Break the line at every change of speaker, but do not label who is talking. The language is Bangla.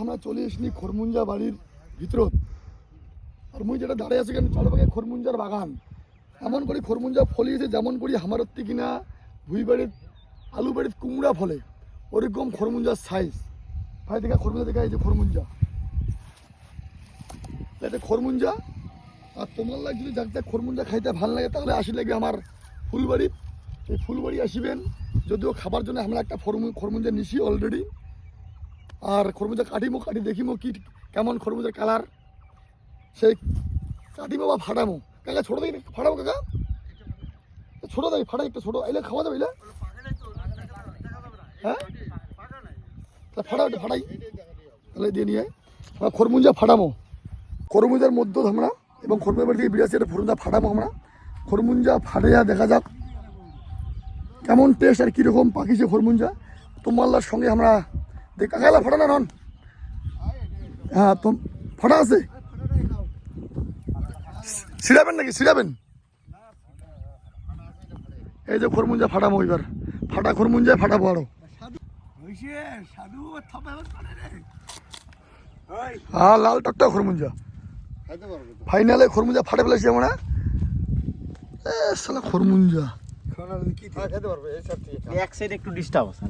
আমরা চলে এসনি খরমুঞ্জা বাড়ির ভিতরত আর মুই যেটা দাঁড়িয়ে আছি কেন চারপাকে খরমুঞ্জার বাগান। এমন করে খরমুঞ্জা ফলিয়েছে যেমন করি হামারত্তি কিনা ভুই বাড়ির আলু বাড়ির কুমড়া ফলে। ওরকম খরমুঞ্জার সাইজ ভাই, দেখা, খরমুঞ্জা দেখা, এই যে খরমুঞ্জা। এটা খরমুঞ্জা। আর তোমার লাগ যদি যাক খরমুঞ্জা খাইতে ভালো লাগে, তাহলে আসি লাগবে আমার ফুলবাড়ি এই ফুলবাড়ি আসিবেন, যদিও খাবার জন্য আমরা একটা খরমু- খরমুঞ্জা নিছি অলরেডি আর খরমুজা কাটিমো, কাটি দেখিমো কি, কেমন খরমুজার কালার? সেই কাটিমো বা ফাটামো। কাকা, ছোটো দেখি ফাটাবো কাকা? ছোটো দেখি ফাটা একটা ছোটো। এলে খাওয়া যাবে, এলে? হ্যাঁ? তা ফাটাও এটা ফাটাই। তাহলে দিয়ে নিয়ে আমরা খরমুঞ্জা ফাটামো। খরমুজার মধ্য আমরা, এবং খরমুজা বাড়ি থেকে বিরাশি একটা খরমুজা ফাটাবো আমরা। খরমুঞ্জা ফাটাইয়া দেখা যাক, কেমন টেস্ট আর কীরকম পাকিছে খরমুঞ্জা তোমাল্লার সঙ্গে আমরা দেখ কাকালা ফাটা না নন? হ্যাঁ তো ফাটা আছে। ছিড়াবেন নাকি? ছিড়াবেন? এই যে খরমুঞ্জা ফাটাবো এবার ফাটা খরমুঞ্জায় ফাটাবো আরও। হ্যাঁ লাল টকটা খরমুঞ্জা ফাইনালে খরমুঞ্জা ফাটে ফেলেছি আমরা। এ সালা খরমুঞ্জা
এক সাইড একটু ডিস্টার্ব আছে